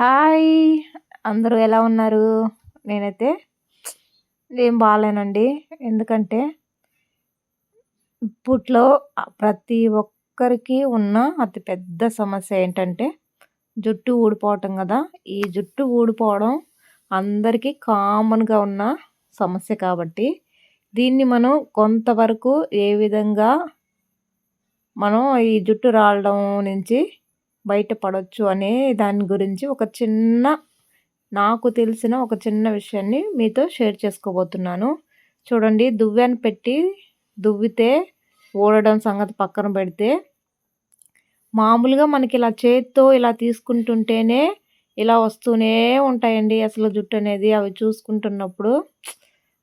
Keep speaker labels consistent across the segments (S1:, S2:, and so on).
S1: Hi. అందరూ ఎలా ఉన్నారు? నేనైతే ఏం బాగాలేనండి ఎందుకంటే ఇప్పట్లో ప్రతి ఒక్కరికి ఉన్న అతి పెద్ద సమస్య ఏంటంటే జుట్టు ఊడిపోవటం కదా. ఈ జుట్టు ఊడిపోవడం అందరికీ కామన్గా ఉన్న సమస్య కాబట్టి దీన్ని మనం కొంతవరకు ఏ విధంగా మనం ఈ జుట్టు రాలడం నుంచి బయటపడవచ్చు అనే దాని గురించి ఒక చిన్న నాకు తెలిసిన ఒక చిన్న విషయాన్ని మీతో షేర్ చేసుకోబోతున్నాను. చూడండి దువ్వాన్ని పెట్టి దువ్వితే ఓడడం సంగతి పక్కన పెడితే మామూలుగా మనకి ఇలా చేత్తో ఇలా తీసుకుంటుంటేనే ఇలా వస్తూనే ఉంటాయండి అసలు జుట్టు అనేది. అవి చూసుకుంటున్నప్పుడు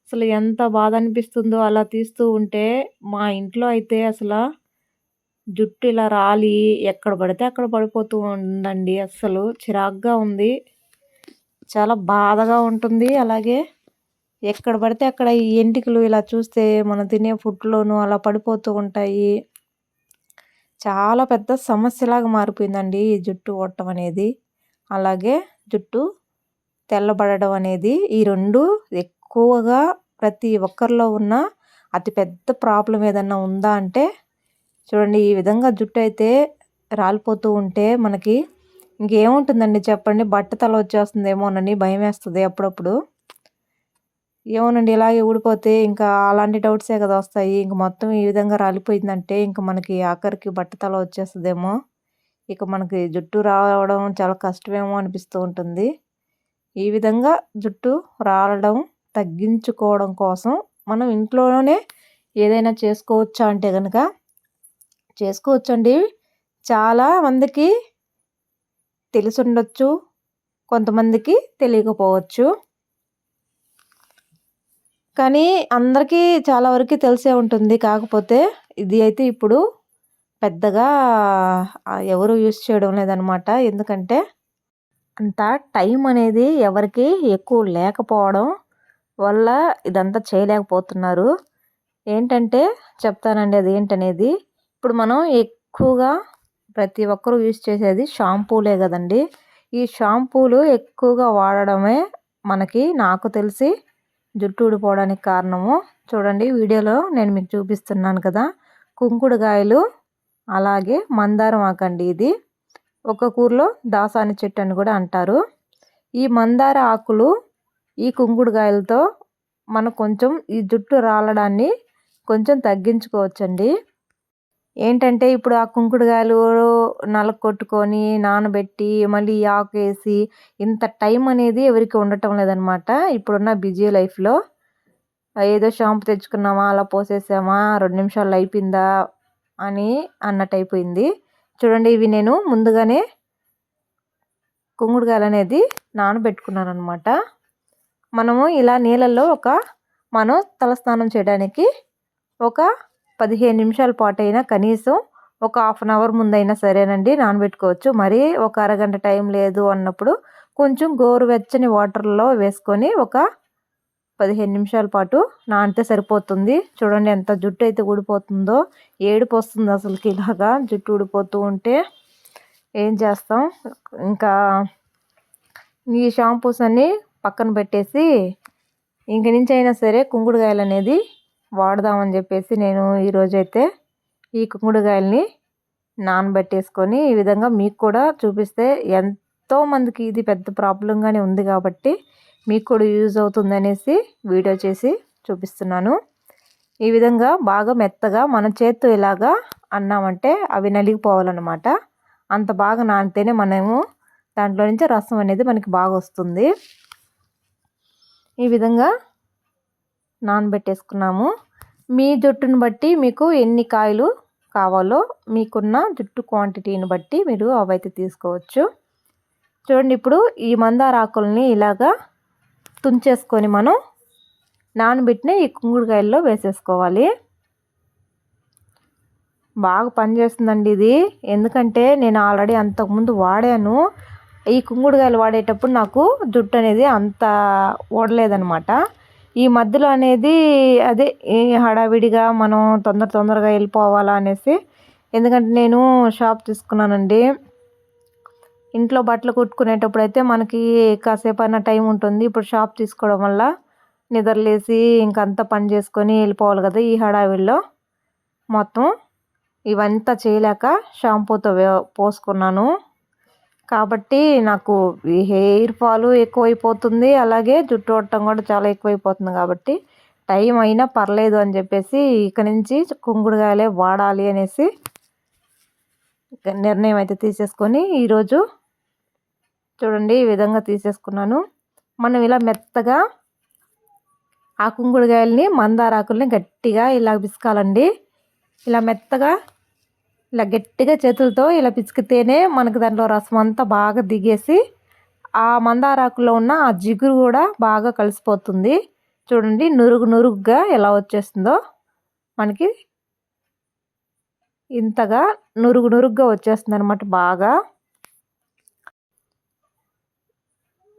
S1: అసలు ఎంత బాధ అనిపిస్తుందో అలా తీస్తూ ఉంటే మా ఇంట్లో అయితే అసలు జుట్టు ఇలా రాలి ఎక్కడ పడితే అక్కడ పడిపోతూ ఉందండి అస్సలు. చిరాగ్గా ఉంది. చాలా బాధగా ఉంటుంది. అలాగే ఎక్కడ పడితే అక్కడ ఈ ఎంటికలు ఇలా చూస్తే మనం తినే ఫుడ్లోనూ అలా పడిపోతూ ఉంటాయి. చాలా పెద్ద సమస్యలాగా మారిపోయిందండి ఈ జుట్టు ఓట్టం అనేది. అలాగే జుట్టు తెల్లబడడం అనేది. ఈ రెండు ఎక్కువగా ప్రతి ఒక్కరిలో ఉన్న అతిపెద్ద ప్రాబ్లం ఏదన్నా ఉందా అంటే చూడండి ఈ విధంగా జుట్టు అయితే రాలిపోతూ ఉంటే మనకి ఇంకేముంటుందండి చెప్పండి? బట్ట తల వచ్చేస్తుందేమోనని భయం వేస్తుంది అప్పుడప్పుడు. ఏమోనండి ఇలాగే ఊడిపోతే ఇంకా అలాంటి డౌట్సే కదా వస్తాయి. ఇంక మొత్తం ఈ విధంగా రాలిపోయిందంటే ఇంక మనకి ఆఖరికి బట్ట తల వచ్చేస్తుందేమో. ఇక మనకి జుట్టు రావడం చాలా కష్టమేమో అనిపిస్తూ ఉంటుంది. ఈ విధంగా జుట్టు రాలడం తగ్గించుకోవడం కోసం మనం ఇంట్లోనే ఏదైనా చేసుకోవచ్చా అంటే కనుక చేసుకోవచ్చండి. చాలా మందికి తెలిసి కొంతమందికి తెలియకపోవచ్చు. కానీ అందరికీ చాలా వరకు తెలిసే ఉంటుంది. కాకపోతే ఇది అయితే ఇప్పుడు పెద్దగా ఎవరు యూస్ చేయడం లేదనమాట ఎందుకంటే అంత టైం అనేది ఎవరికి ఎక్కువ లేకపోవడం వల్ల ఇదంతా చేయలేకపోతున్నారు. ఏంటంటే చెప్తానండి అది ఏంటనేది ఇప్పుడు మనం ఎక్కువగా ప్రతి ఒక్కరూ యూజ్ చేసేది షాంపూలే కదండి. ఈ షాంపూలు ఎక్కువగా వాడడమే మనకి నాకు తెలిసి జుట్టు ఊడిపోవడానికి కారణము. చూడండి వీడియోలో నేను మీకు చూపిస్తున్నాను కదా కుంకుడుగాయలు అలాగే మందారం ఆకండి ఇది. ఒక కూరలో దాసాని చెట్టు అని కూడా అంటారు. ఈ మందార ఆకులు ఈ కుంకుడుగాయలతో మనం కొంచెం ఈ జుట్టు రాలడాన్ని కొంచెం తగ్గించుకోవచ్చండి. ఏంటంటే ఇప్పుడు ఆ కుంకుడుకాయలు నలకొట్టుకొని నానబెట్టి మళ్ళీ ఆకు వేసి ఇంత టైం అనేది ఎవరికి ఉండటం లేదనమాట. ఇప్పుడున్న బిజీ లైఫ్లో ఏదో షాంపు తెచ్చుకున్నామా అలా పోసేసామా రెండు నిమిషాలు అయిపోయిందా అని అన్నట్టు అయిపోయింది. చూడండి ఇవి నేను ముందుగానే కుంకుడుకాయలు అనేది నానబెట్టుకున్నాను అనమాట మనము ఇలా నీళ్ళల్లో ఒక మనం తలస్నానం చేయడానికి ఒక పదిహేను నిమిషాల పాటు అయినా కనీసం ఒక హాఫ్ అన్ అవర్ ముందైనా సరేనండి నానబెట్టుకోవచ్చు. మరీ ఒక అరగంట టైం లేదు అన్నప్పుడు కొంచెం గోరువెచ్చని వాటర్లో వేసుకొని ఒక పదిహేను నిమిషాల పాటు నానితే సరిపోతుంది. చూడండి ఎంత జుట్టు అయితే ఊడిపోతుందో ఏడుపు వస్తుంది అసలుకి ఇలాగా జుట్టు ఊడిపోతూ ఉంటే. ఏం చేస్తాం? ఇంకా ఈ షాంపూస్ అన్నీ పక్కన పెట్టేసి ఇంక నుంచి అయినా సరే కుంగుడుగాయలు అనేది వాడదామని చెప్పేసి నేను ఈరోజైతే ఈ కుంకుడుకాయల్ని నానబెట్టేసుకొని ఈ విధంగా మీకు కూడా చూపిస్తే ఎంతోమందికి ఇది పెద్ద ప్రాబ్లంగానే ఉంది కాబట్టి మీకు కూడా యూజ్ అవుతుందనేసి వీడియో చేసి చూపిస్తున్నాను. ఈ విధంగా బాగా మెత్తగా మన చేత్తో ఇలాగా అన్నామంటే అవి నలిగిపోవాలన్నమాట. అంత బాగా నానితేనే మనము దాంట్లో నుంచి రసం అనేది మనకి బాగా వస్తుంది. ఈ విధంగా నానబెట్టేసుకున్నాము. మీ జుట్టును బట్టి మీకు ఎన్ని కాయలు కావాలో మీకున్న జుట్టు క్వాంటిటీని బట్టి మీరు అవైతే తీసుకోవచ్చు. చూడండి ఇప్పుడు ఈ మందార ఆకుల్ని ఇలాగా తుంచేసుకొని మనం నానబెట్టిన ఈ కుంగుడుకాయల్లో వేసేసుకోవాలి. బాగా పనిచేస్తుందండి ఇది. ఎందుకంటే నేను ఆల్రెడీ అంతకుముందు వాడాను. ఈ కుంగుడుకాయలు వాడేటప్పుడు నాకు జుట్టు అనేది అంత ఓడలేదనమాట ఈ మధ్యలో అనేది అదే హడావిడిగా మనం తొందర తొందరగా వెళ్ళిపోవాలా అనేసి ఎందుకంటే నేను షాప్ తీసుకున్నానండి. ఇంట్లో బట్టలు కుట్టుకునేటప్పుడు అయితే మనకి కాసేపు అయినా టైం ఉంటుంది. ఇప్పుడు షాప్ తీసుకోవడం వల్ల నిద్రలేసి ఇంకంతా పని చేసుకొని వెళ్ళిపోవాలి కదా ఈ హడావిడిలో. మొత్తం ఇవంతా చేయలేక షాంపూతో పోసుకున్నాను. కాబట్టి నాకు ఈ హెయిర్ ఫాలు ఎక్కువైపోతుంది. అలాగే జుట్టు పట్టడం కూడా చాలా ఎక్కువైపోతుంది కాబట్టి టైం అయినా పర్లేదు అని చెప్పేసి ఇక నుంచి కుంగుడుగాయలే వాడాలి అనేసి నిర్ణయం అయితే తీసేసుకొని ఈరోజు చూడండి ఈ విధంగా తీసేసుకున్నాను. మనం ఇలా మెత్తగా ఆ కుంకుడుగాయల్ని మందారాకుల్ని గట్టిగా ఇలా పిసుకాలండి ఇలా మెత్తగా ఇలా గట్టిగా చేతులతో ఇలా పిసికితేనే మనకు దాంట్లో రసం అంతా బాగా దిగేసి ఆ మందారాకులో ఉన్న ఆ జిగురు కూడా బాగా కలిసిపోతుంది. చూడండి నురుగు నురుగ్గా ఎలా వచ్చేస్తుందో. మనకి ఇంతగా నురుగు నురుగ్గా వచ్చేస్తుంది అనమాట బాగా.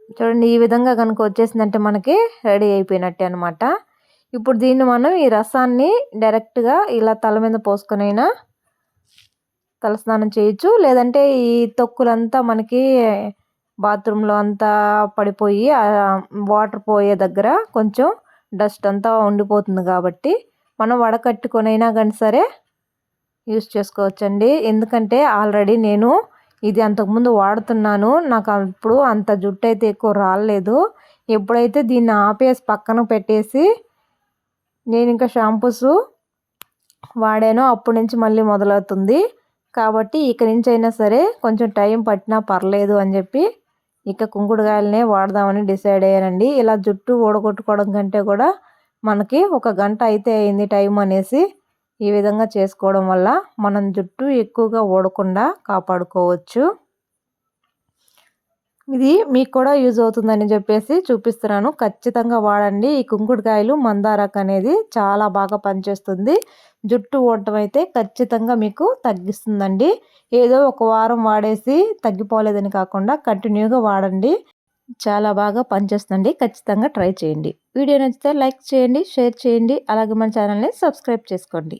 S1: చూడండి ఈ విధంగా కనుక వచ్చేసిందంటే మనకి రెడీ అయిపోయినట్టే అనమాట ఇప్పుడు దీన్ని మనం ఈ రసాన్ని డైరెక్ట్గా ఇలా తల మీద పోసుకొనైనా తలస్నానం చేయొచ్చు. లేదంటే ఈ తొక్కులంతా మనకి బాత్రూంలో అంతా పడిపోయి వాటర్ పోయే దగ్గర కొంచెం డస్ట్ అంతా ఉండిపోతుంది కాబట్టి మనం వడకట్టుకొనైనా కానీ సరే యూస్ చేసుకోవచ్చండి. ఎందుకంటే ఆల్రెడీ నేను ఇది అంతకుముందు వాడుతున్నాను. నాకు అప్పుడు అంత జుట్టు అయితే ఎక్కువ రాలేదు. ఎప్పుడైతే దీన్ని ఆపేసి పక్కన పెట్టేసి నేను ఇంకా షాంపూస్ వాడానో అప్పటి నుంచి మళ్ళీ మొదలవుతుంది. కాబట్టి ఇక నుంచి అయినా సరే కొంచెం టైం పట్టినా పర్లేదు అని చెప్పి ఇక కుంకుడుకాయలనే వాడదామని డిసైడ్ అయ్యానండి. ఇలా జుట్టు ఊడగొట్టుకోవడం కంటే కూడా మనకి ఒక గంట అయితే అయింది టైం అనేసి ఈ విధంగా చేసుకోవడం వల్ల మనం జుట్టు ఎక్కువగా ఊడకుండా కాపాడుకోవచ్చు. ఇది మీకు కూడా యూజ్ అవుతుందని చెప్పేసి చూపిస్తున్నాను. ఖచ్చితంగా వాడండి. ఈ కుంకుడుకాయలు మందారకు అనేది చాలా బాగా పనిచేస్తుంది. జుట్టు ఓడటం అయితే ఖచ్చితంగా మీకు తగ్గిస్తుందండి. ఏదో ఒక వారం వాడేసి తగ్గిపోలేదని కాకుండా కంటిన్యూగా వాడండి. చాలా బాగా పనిచేస్తుందండి. ఖచ్చితంగా ట్రై చేయండి. వీడియో నచ్చితే లైక్ చేయండి షేర్ చేయండి. అలాగే మన ఛానల్ని సబ్స్క్రైబ్ చేసుకోండి.